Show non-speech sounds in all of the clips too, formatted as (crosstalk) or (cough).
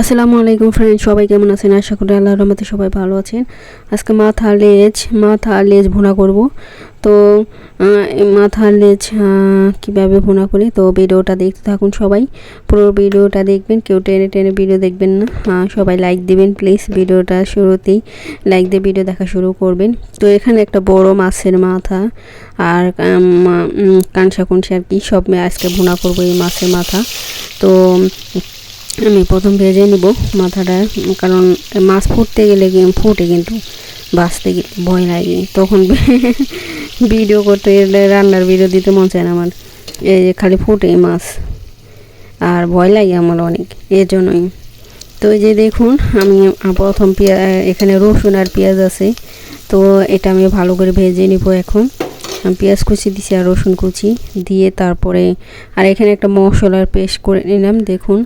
আসসালামু আলাইকুম ফ্রেন্ড সবাই কেমন আছেন? আশা করি আল্লাহর রহমতে সবাই ভালো আছেন। আজকে মাথা লেজ মাথা লেজ ভুনা করব। তো মাথা লেজ কীভাবে ভুনা করি? তো ভিডিওটা দেখতে থাকুন সবাই। পুরো ভিডিওটা দেখবেন কেউ টেনে টেনে ভিডিও দেখবেন না। সবাই লাইক দিবেন প্লিজ ভিডিওটা শুরুতেই লাইক দিয়ে ভিডিও দেখা শুরু করবেন। তো এখানে একটা বড় মাছের মাথা আর উম, কাঁচা আর কি সব আজকে ভুনা করব এই মাছের মাথা। তো আমি প্রথম ভেজে নিব মাথাটা, কারণ মাছ ফুটতে গেলে ফুটে কিন্তু, বাঁচতে ভয় লাগে। তখন (laughs) ভিডিও করতে গেলে রান্নার ভিডিও দিতে মন চায় না আমার। এই যে খালি ফুটে মাছ, আর ভয় লাগে আমার অনেক, এর জন্যই। তো এই যে দেখুন, আমি প্রথম পেঁয়া এখানে রসুন আর পেঁয়াজ আছে, তো এটা আমি ভালো করে ভেজে নিব এখন। আমি পেঁয়াজ কুচি দিছি আর রসুন কুচি, দিয়ে তারপরে, আর এখানে একটা মশলার পেস্ট করে নিলাম, দেখুন।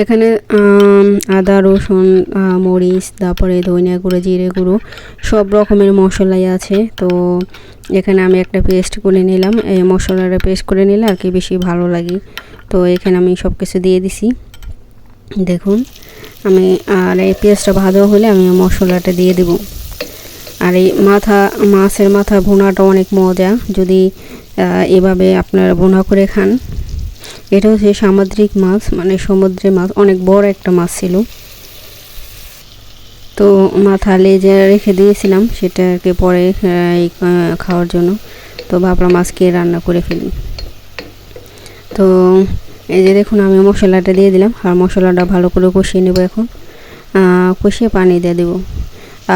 এখানে আদা, রসুন মরিচ, তারপরে ধনিয়া গুঁড়ো, জিরে গুঁড়ো, সব রকমের মশলাই আছে। তো এখানে আমি একটা পেস্ট করে নিলাম। এই মশলাটা পেস্ট করে নিলে আর কি বেশি ভালো লাগে। তো এখানে আমি সব কিছু দিয়ে দিছি। দেখুন, আমি আর এই পেঁয়াজটা ভাজা হলে আমি মশলাটা দিয়ে দেব। আর এই মাথা, মাছের মাথা ভুনাটা অনেক মজা। যদি এভাবে আপনারা ভুনা করে খান এটা হচ্ছে সামুদ্রিক মাছ মানে সমুদ্রের মাছ, অনেক বড় একটা মাছ ছিল। তো মাথা লেজে রেখে দিয়েছিলাম, সেটাকে পরে খাওয়ার জন্য। তো ভাবলাম আজকে রান্না করে ফেলি। তো এই যে দেখুন, আমি মশলাটা দিয়ে দিলাম, আর মশলাটা ভালো করে কষিয়ে নেব এখন। কষিয়ে পানি দিয়ে দেবো।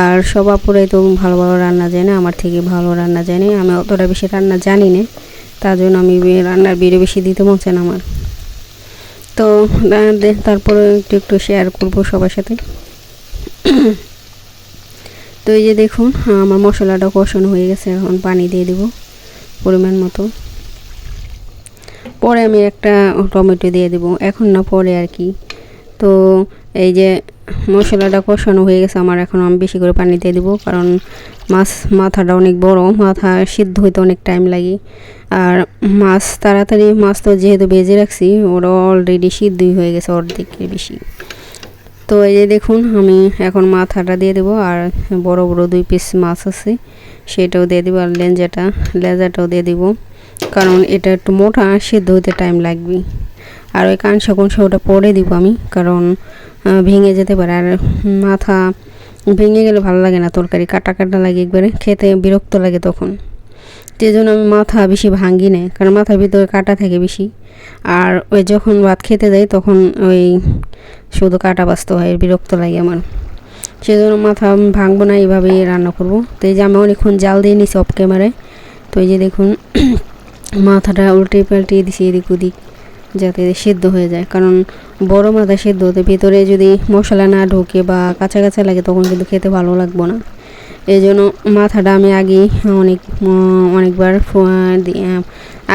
আর সব আপুরাই তো ভালো ভালো রান্না জানে, আমার থেকে ভালো রান্না জানে। আমি অতটা বেশি রান্না জানি না। তার জন্য আমি রান্নার ভিডিও বেশি দিতে চায় আমার। তো তারপরে একটু একটু শেয়ার করব সবার সাথে। তো এই যে দেখুন আমার মশলাটা কষানো হয়ে গেছে, এখন পানি দিয়ে দেব পরিমাণ মতো। পরে আমি একটা টমেটো দিয়ে দেব, এখন না পরে আর কি। তো এই যে মশলাটা কষানো হয়ে গেছে, আমার এখন আমি বেশি করে পানি দিয়ে দেবো, কারণ মাছ, মাথাটা অনেক বড়, মাথা সিদ্ধ হইতে অনেক টাইম লাগে। আর মাছ তাড়াতাড়ি, মাছ তো যেহেতু ভেজে রাখছি, ওরা অলরেডি সিদ্ধই হয়ে গেছে অর্ধেকের বেশি। তো এই যে দেখুন, আমি এখন মাথাটা দিয়ে দেবো, আর বড় বড় দুই পিস মাছ আছে, সেটাও দিয়ে দেবো, আর লেঞ্জাটা, লেজাটাও দিয়ে দেবো, কারণ এটা একটু মোটা, সিদ্ধ হতে টাইম লাগবে আর ওই কাঁচা কুঁচা ওটা পরে দিব আমি, কারণ ভেঙে যেতে পারে। আর মাথা ভেঙে গেলে ভালো লাগে না তরকারি, কাটা কাটা লাগে একবারে, খেতে বিরক্ত লাগে তখন। সেই জন্য আমি মাথা বেশি ভাঙি না, কারণ মাথার ভিতরে কাটা থাকে বেশি। আর ওই যখন ভাত খেতে যাই তখন ওই শুধু কাটা বাঁচতে হয়, বিরক্ত লাগে আমার। সেই জন্য মাথা ভাঙবো না, এইভাবেই রান্না করব। তো এই যে আমি অনেকক্ষণ জাল দিয়ে নিছি অফ ক্যামেরায় তো এই যে দেখুন, মাথাটা উল্টে পাল্টে দিছি এদিক ওদিক। যাতে সেদ্ধ হয়ে যায়। কারণ বড় মাথা সেদ্ধ হতে ভেতরে যদি মশলা না ঢোকে বা কাঁচা লাগে, তখন কিন্তু খেতে ভালো লাগবো না। এই জন্য মাথাটা আমি আগেই অনেক অনেকবার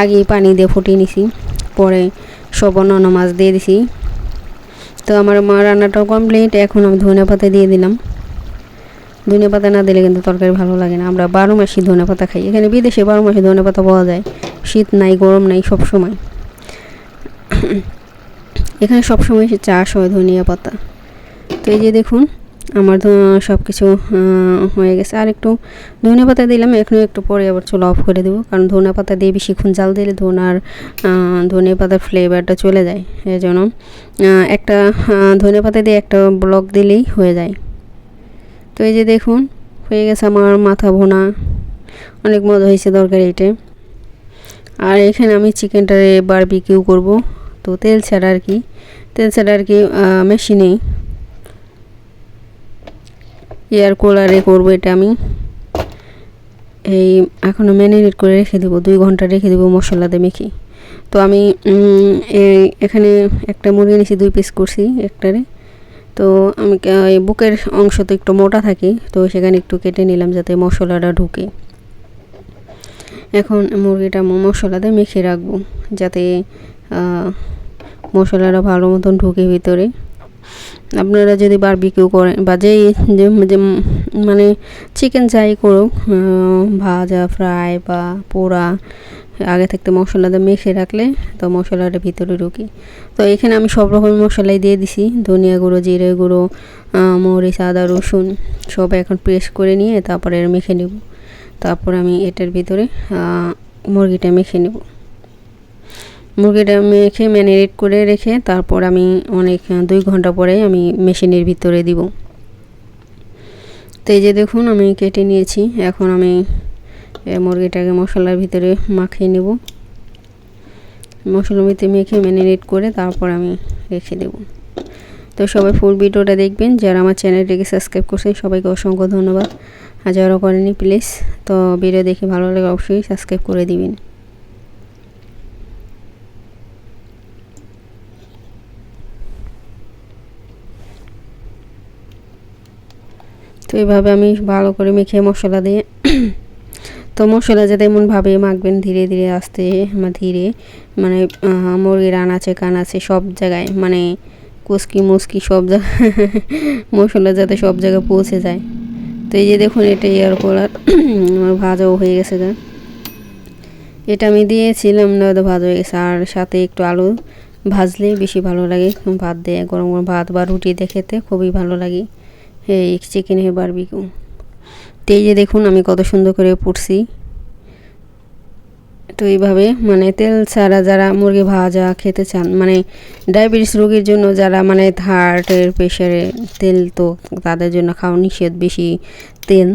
আগেই পানি দিয়ে ফুটিয়ে নিছি। পরে সব অন্যান্য মাছ দিয়ে দিছি। তো আমার মা রান্নাটাও কমপ্লিট এখন আমি ধনে পাতা দিয়ে দিলাম। ধনে পাতা না দিলে কিন্তু তরকারি ভালো লাগে না। আমরা বারো মাসই ধনে পাতা খাই। এখানে বিদেশে বারো মাসে ধনে পাতা পাওয়া যায়। শীত নাই, গরম নাই সব সময় (coughs) এখানে সব সময় চাষ হয় ধনিয়া পাতা। তো এই যে দেখুন, আমার সব কিছু হয়ে গেছে। আর একটু ধনে পাতা দিলাম এখন একটু পরে আবার চুলা অফ করে দেবো। কারণ ধনে পাতা দিয়ে বেশিক্ষণ জাল দিলে ধনার ধনে পাতার ফ্লেভারটা চলে যায়। এই জন্য একটা ধনে পাতা দিয়ে একটা ব্লক দিলেই হয়ে যায়। তো এই যে দেখুন, হয়ে গেছে আমার মাথা ভোনা। অনেক মজা হয়েছে তরকারিটা আর এখানে আমি চিকেনটারে বারবিকিউ করব। তো তেল ছাড়া আর কি। তেল ছাড়া আর কি মেশিনে এয়ার কুলারে করব এটা আমি। এই এখনও ম্যারিনেট করে রেখে দেবো, দুই ঘণ্টা রেখে দেবো মশলা দিয়ে মেখে। তো আমি এখানে একটা মুরগি নিয়েছি দুই পিস করছি একটারে। তো আমি বুকের অংশ তো একটু মোটা থাকে, তো সেখানে একটু কেটে নিলাম যাতে মশলাটা ঢুকে। এখন মুরগিটা ম- মশলা দিয়ে মেখে রাখব, যাতে মশলাটা ভালো মতন ঢুকে ভিতরে। আপনারা যদি বারবিকিউ করেন বা যেই যে মানে চিকেন যাই করুক ভাজা ফ্রাই বা পোড়া, আগে থাকতে মশলাটা মেখে রাখলে তো মশলাটা ভিতরে ঢুকি। তো এখানে আমি সব রকম মশলাই দিয়ে দিছি। ধনিয়া গুঁড়ো, জিরে গুঁড়ো মরিচ, আদা, রসুন সব এখন প্রেস করে নিয়ে তারপরে মেখে নেব। তারপর আমি এটার ভিতরে মুরগিটা মেখে নেব। মুরগিটা মেখে ম্যারিনেট করে রেখে তারপর আমি অনেক দুই ঘণ্টা পরে আমি মেশিনের ভিতরে দিব। তো এই যে দেখুন, আমি কেটে নিয়েছি। এখন আমি মুরগিটাকে মশলার ভিতরে মাখিয়ে নেব। মশলার ভিতরে মেখে ম্যারিনেট করে তারপর আমি রেখে দেব। তো সবাই ফুল ভিডিওটা দেখবেন। যারা আমার চ্যানেলটিকে সাবস্ক্রাইব করছেন, সবাইকে অসংখ্য ধন্যবাদ। আর যারা করেনি প্লিজ, তো ভিডিও দেখে ভালো লাগে অবশ্যই সাবস্ক্রাইব করে দিবেন। এইভাবে আমি ভালো করে মেখে মশলা দিয়ে তো মশলা যাতে এমনভাবে মাখবেন ধীরে ধীরে আস্তে ধীরে মানে আহ, আছে কান আছে সব জায়গায় মানে কুচকি মুচকি সব জায়গায় মশলা যাতে সব জায়গায় পৌঁছে যায়। তো এই যে দেখুন এটা ইয়ার করার আমার ভাজাও হয়ে গেছে গা। এটা আমি দিয়েছিলাম না তো ভাজা হয়ে গেছে। আর সাথে একটু আলু ভাজলে বেশি ভালো লাগে। ভাত দিয়ে গরম গরম ভাত বা রুটি দিয়ে খেতে খুবই ভালো লাগে। এই চিকেনের বারবিকিউ তো যে দেখুন, আমি কত সুন্দর করে পুড়ছি তো এইভাবে মানে তেল ছাড়া যারা মুরগি ভাজা খেতে চান মানে ডায়াবেটিস রোগীর জন্য যারা মানে হার্টের প্রেশারে তেল তো তাদের জন্য খাওয়া নিষেধ বেশি তেল,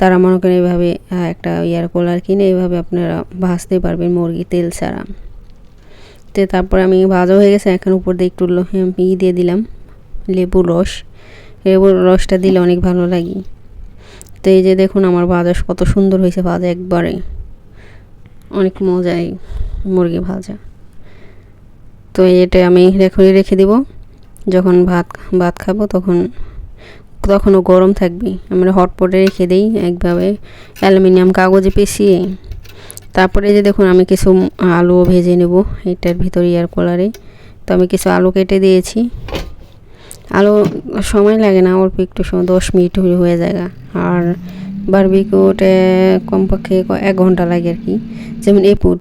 তারা মনে করেন এইভাবে একটা ইয়ার কুলার কিনে এইভাবে আপনারা ভাজতে পারবেন মুরগি তেল ছাড়া। তো তারপর আমি ভাজা হয়ে গেছে, এখন উপর দিয়ে একটু ই দিয়ে দিলাম লেবুর রস। লেবুর রসটা দিলে অনেক ভালো লাগে। তো এই যে দেখুন আমার ভাজা কত সুন্দর হয়েছে ভাজা একবারে। অনেক মজাই মুরগি ভাজা। তো এটা আমি রেখে রেখে দিব। যখন ভাত ভাত খাব তখন, তখনও গরম থাকবে। আমরা হটপটে রেখে দিই একভাবে। অ্যালুমিনিয়াম কাগজে পেঁচিয়ে। তারপরে যে দেখুন আমি কিছু আলুও ভেজে নেব। এটার ভিতরে এয়ার কুলারে। তো আমি কিছু আলু কেটে দিয়েছি। আলু সময় লাগে না, অল্প একটু সময়, দশ মিনিট হয়ে যায় আর বারবিকুটে কমপক্ষে এক ঘণ্টা লাগে আর কি। যেমন এ পুট